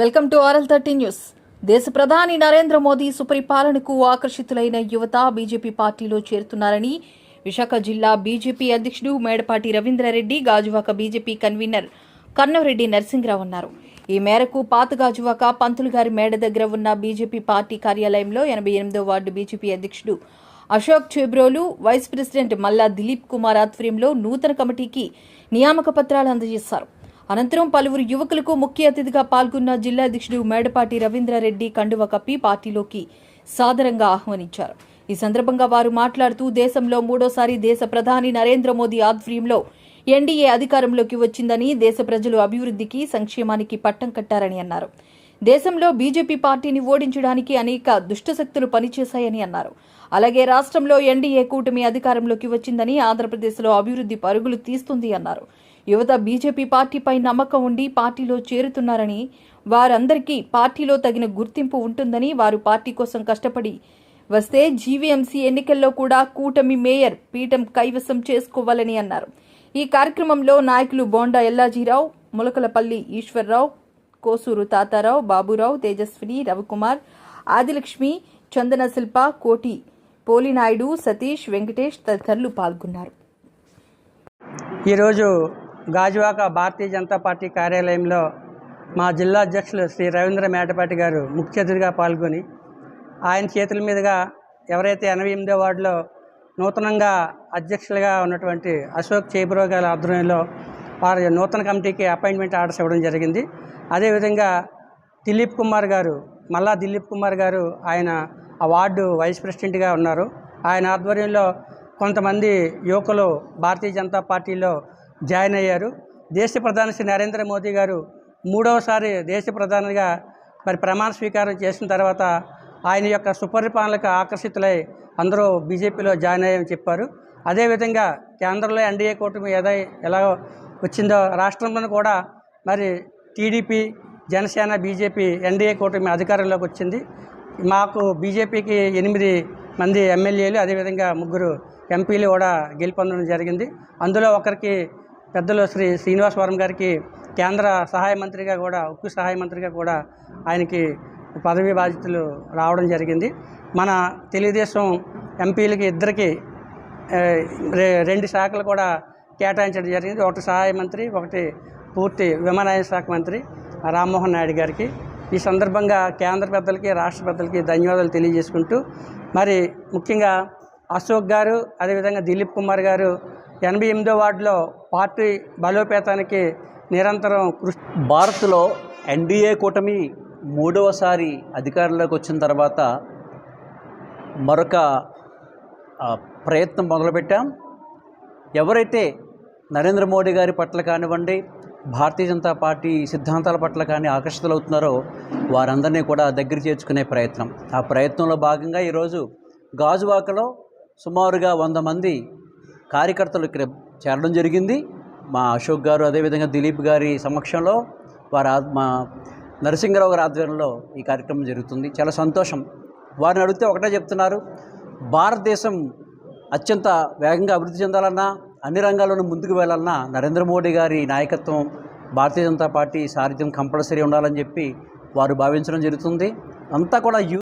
Welcome to RL thirty news. దేశ ప్రధాని నరేంద్ర మోదీ సుపరిపాలనకు ఆకర్షితులైన యువత బీజేపీ పార్టీలో చేరుతున్నారని విశాఖ జిల్లా బీజేపీ అధ్యక్షుడు మేడపాటి రవీంద్రారెడ్డి గాజువాక బీజేపీ కన్వీనర్ కన్నవరెడ్డి నరసింహరావు అన్నారు. ఈ మేరకు పాత గాజువాక పంతులు గారి మేడ దగ్గర ఉన్న బీజేపీ పార్టీ కార్యాలయంలో ఎనభై ఎనిమిదో వార్డు బీజేపీ అధ్యక్షుడు అశోక్ చెబ్రోలు వైస్ ప్రెసిడెంట్ మల్లా దిలీప్ కుమార్ ఆధ్వర్యంలో నూతన కమిటీకి నియామక పత్రాలు అందజేశారు. అనంతరం పలువురు యువకులకు ముఖ్య అతిథిగా పాల్గొన్న జిల్లా అధ్యక్షుడు మేడపాటి రవీంద్రారెడ్డి కండువ కప్పి పార్టీలోకి సాదరంగా ఆహ్వానించారు. ఈ సందర్భంగా వారు మాట్లాడుతూ దేశంలో మూడోసారి దేశ ప్రధాని నరేంద్ర మోదీ ఆధ్వర్యంలో ఎన్డీఏ అధికారంలోకి వచ్చిందని దేశ ప్రజలు అభివృద్ధికి సంక్షేమానికి పట్టం కట్టారని అన్నారు. దేశంలో బీజేపీ పార్టీని ఓడించడానికి అనేక దుష్టశక్తులు పనిచేశాయని అన్నారు. అలాగే రాష్ట్రంలో ఎన్డీఏ కూటమి అధికారంలోకి వచ్చిందని ఆంధ్రప్రదేశ్లో అభివృద్ధి పరుగులు తీస్తుంది అన్నారు. యువత బీజేపీ పార్టీపై నమ్మకం ఉండి పార్టీలో చేరుతున్నారని వారందరికీ పార్టీలో తగిన గుర్తింపు ఉంటుందని వారు పార్టీ కోసం కష్టపడి వస్తే జీవీఎంసీ ఎన్నికల్లో కూడా కూటమి మేయర్ పీఠం కైవసం చేసుకోవాలని అన్నారు. ఈ కార్యక్రమంలో నాయకులు బోండా ఎల్లాజీరావు ములకలపల్లి ఈశ్వర్రావు కోసూరు తాతారావు బాబురావు తేజస్విని రవికుమార్ ఆదిలక్ష్మి చందన శిల్ప కోటి పోలినాయుడు సతీష్ వెంకటేష్ తదితరులు పాల్గొన్నారు. ఈరోజు గాజువాక భారతీయ జనతా పార్టీ కార్యాలయంలో మా జిల్లా అధ్యక్షులు శ్రీ రవీంద్ర మేటపాటి గారు ముఖ్య అతిథిగా పాల్గొని ఆయన చేతుల మీదుగా ఎవరైతే ఎనభై ఎనిమిదో వార్డులో నూతనంగా అధ్యక్షులుగా ఉన్నటువంటి అశోక్ చేబ్రో గారి ఆధ్వర్యంలో వారి నూతన కమిటీకి అపాయింట్మెంట్ ఆర్డర్స్ ఇవ్వడం జరిగింది. అదేవిధంగా దిలీప్ కుమార్ గారు మల్లా దిలీప్ కుమార్ గారు ఆయన ఆ వార్డు వైస్ ప్రెసిడెంట్గా ఉన్నారు. ఆయన ఆధ్వర్యంలో కొంతమంది యువకులు భారతీయ జనతా పార్టీలో జాయిన్ అయ్యారు. దేశ ప్రధాని శ్రీ నరేంద్ర మోదీ గారు మూడవసారి దేశ ప్రధానిగా మరి ప్రమాణ స్వీకారం చేసిన తర్వాత ఆయన యొక్క సుపరిపాలనకు ఆకర్షితులై అందరూ బీజేపీలో జాయిన్ అయ్యామని చెప్పారు. అదేవిధంగా కేంద్రంలో ఎన్డీఏ కూటమి ఏదై ఎలా వచ్చిందో రాష్ట్రంలో కూడా మరి టీడీపీ జనసేన బీజేపీ ఎన్డీఏ కూటమి అధికారంలోకి వచ్చింది. మాకు బీజేపీకి ఎనిమిది మంది ఎమ్మెల్యేలు అదేవిధంగా ముగ్గురు ఎంపీలు కూడా గెలుపొందడం జరిగింది. అందులో ఒకరికి పెద్దలు శ్రీ శ్రీనివాసవరం గారికి కేంద్ర సహాయ మంత్రిగా కూడా ఉక్కు సహాయ మంత్రిగా కూడా ఆయనకి పదవి బాధ్యతలు రావడం జరిగింది. మన తెలుగుదేశం ఎంపీలకి ఇద్దరికి రెండు శాఖలు కూడా కేటాయించడం జరిగింది. ఒకటి సహాయ మంత్రి ఒకటి పూర్తి విమానయాన శాఖ మంత్రి రామ్మోహన్ నాయుడు గారికి. ఈ సందర్భంగా కేంద్ర పెద్దలకి రాష్ట్ర పెద్దలకి ధన్యవాదాలు తెలియజేసుకుంటూ మరి ముఖ్యంగా అశోక్ గారు అదేవిధంగా దిలీప్ కుమార్ గారు ఎనభై ఎనిమిదో వార్డులో పార్టీ బలోపేతానికి నిరంతరం కృషి భారత్లో ఎన్డీఏ కూటమి మూడవసారి అధికారంలోకి వచ్చిన తర్వాత మరొక ప్రయత్నం మొదలుపెట్టాం. ఎవరైతే నరేంద్ర మోడీ గారి పట్ల కానివ్వండి భారతీయ జనతా పార్టీ సిద్ధాంతాల పట్ల కానీ ఆకర్షితులవుతున్నారో వారందరినీ కూడా దగ్గర చేర్చుకునే ప్రయత్నం. ఆ ప్రయత్నంలో భాగంగా ఈరోజు గాజువాకలో సుమారుగా వంద మంది కార్యకర్తలు ఇక్కడ చేరడం జరిగింది. మా అశోక్ గారు అదేవిధంగా దిలీప్ గారి సమక్షంలో వారి మా నరసింహరావు గారి ఆధ్వర్యంలో ఈ కార్యక్రమం జరుగుతుంది. చాలా సంతోషం. వారిని అడిగితే ఒకటే చెప్తున్నారు భారతదేశం అత్యంత వేగంగా అభివృద్ధి చెందాలన్నా అన్ని రంగాల్లోనూ ముందుకు వెళ్ళాలన్నా నరేంద్ర మోడీ గారి నాయకత్వం భారతీయ జనతా పార్టీ సారథ్యం కంపల్సరీ ఉండాలని చెప్పి వారు భావించడం జరుగుతుంది. అంతా కూడా యూ